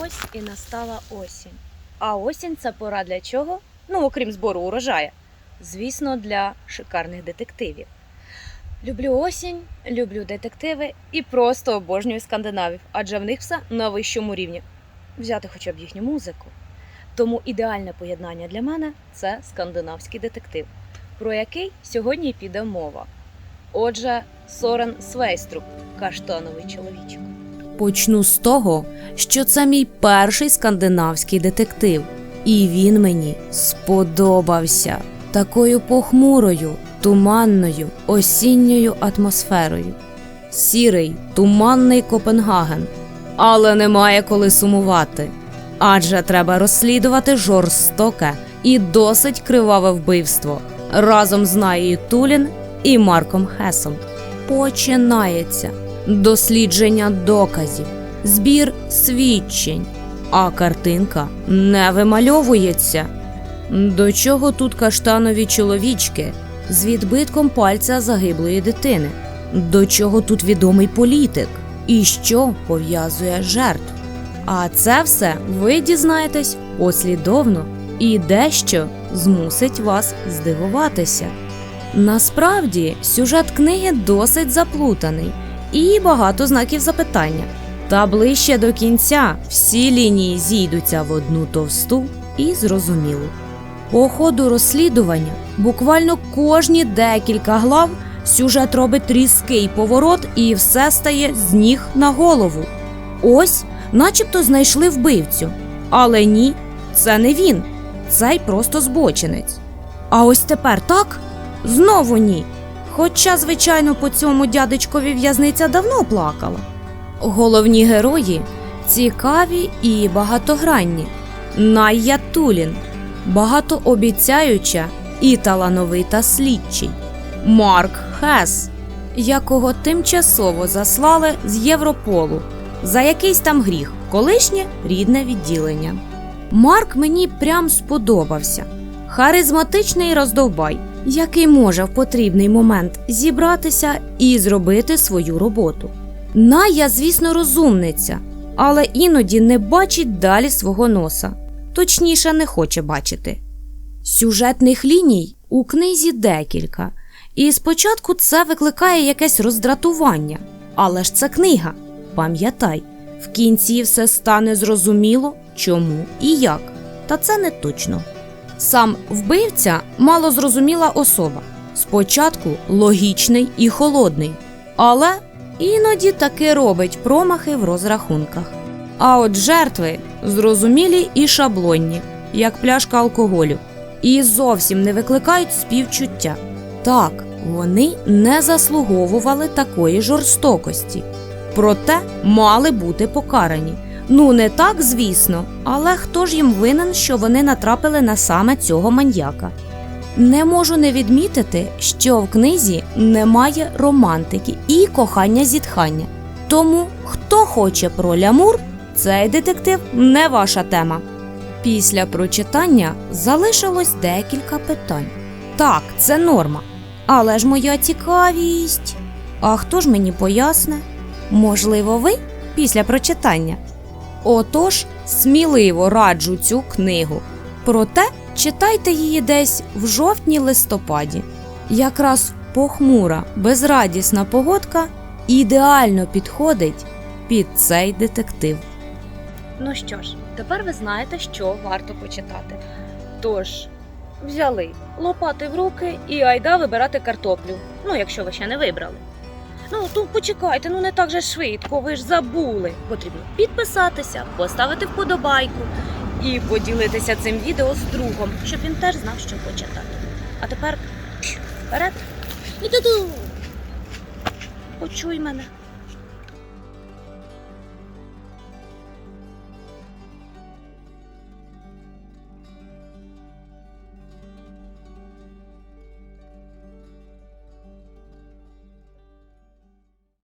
ось і настала осінь. А осінь це пора для чого? Ну, окрім збору урожая. Звісно, для шикарних детективів. Люблю осінь, люблю детективи і просто обожнюю скандинавів, адже в них все на вищому рівні. Взяти хоча б їхню музику. Тому ідеальне поєднання для мене це скандинавський детектив, про який сьогодні піде мова. Отже, Сорен Свейструп, каштановий чоловічок. Почну з того, що це мій перший скандинавський детектив, і він мені сподобався такою похмурою, туманною, осінньою атмосферою. Сірий, туманний Копенгаген. Але немає коли сумувати. Адже треба розслідувати жорстоке і досить криваве вбивство разом з Наєю Тулін і Марком Хесом. Починається дослідження доказів, збір свідчень, а картинка не вимальовується. До чого тут каштанові чоловічки з відбитком пальця загиблої дитини? До чого тут відомий політик? І що пов'язує жертв? А це все ви дізнаєтесь послідовно і дещо змусить вас здивуватися. Насправді сюжет книги досить заплутаний і багато знаків запитання. Та ближче до кінця всі лінії зійдуться в одну товсту і зрозумілу. По ходу розслідування буквально кожні декілька глав сюжет робить різкий поворот і все стає з ніг на голову. Ось, начебто, знайшли вбивцю. Але ні, це не він, цей просто збочинець. А ось тепер так? Знову ні. Хоча, звичайно, по цьому дядечкові в'язниця давно плакала. Головні герої цікаві і багатогранні. Найя Тулін, багатообіцяюча і талановита слідчий. Марк Хес, якого тимчасово заслали з Європолу за якийсь там гріх, колишнє рідне відділення. Марк мені прям сподобався. Харизматичний роздовбай, який може в потрібний момент зібратися і зробити свою роботу. Ная, звісно, розумниця, але іноді не бачить далі свого носа, точніше, не хоче бачити. Сюжетних ліній у книзі декілька, і спочатку це викликає якесь роздратування. Але ж це книга. Пам'ятай, в кінці все стане зрозуміло, чому і як. Та це не точно. Сам вбивця малозрозуміла особа. Спочатку логічний і холодний, але іноді таки робить промахи в розрахунках. А от жертви зрозумілі і шаблонні, як пляшка алкоголю, і зовсім не викликають співчуття. Так, вони не заслуговували такої жорстокості, проте мали бути покарані. Ну, не так, звісно, але хто ж їм винен, що вони натрапили на саме цього маньяка? Не можу не відмітити, що в книзі немає романтики і кохання зітхання. Тому, хто хоче про лямур, цей детектив не ваша тема. Після прочитання залишилось декілька питань. Так, це норма. Але ж моя цікавість. А хто ж мені поясне? Можливо, ви після прочитання. Отож, сміливо раджу цю книгу. Проте читайте її десь в жовтні-листопаді. Якраз похмура, безрадісна погодка ідеально підходить під цей детектив. Ну що ж, тепер ви знаєте, що варто почитати. Тож, взяли лопати в руки і айда вибирати картоплю. Ну, якщо ви ще не вибрали. Ну, то почекайте, ну не так же швидко, ви ж забули. Потрібно підписатися, поставити вподобайку і поділитися цим відео з другом, щоб він теж знав, що почитати. А тепер вперед. І туду. Почуй мене.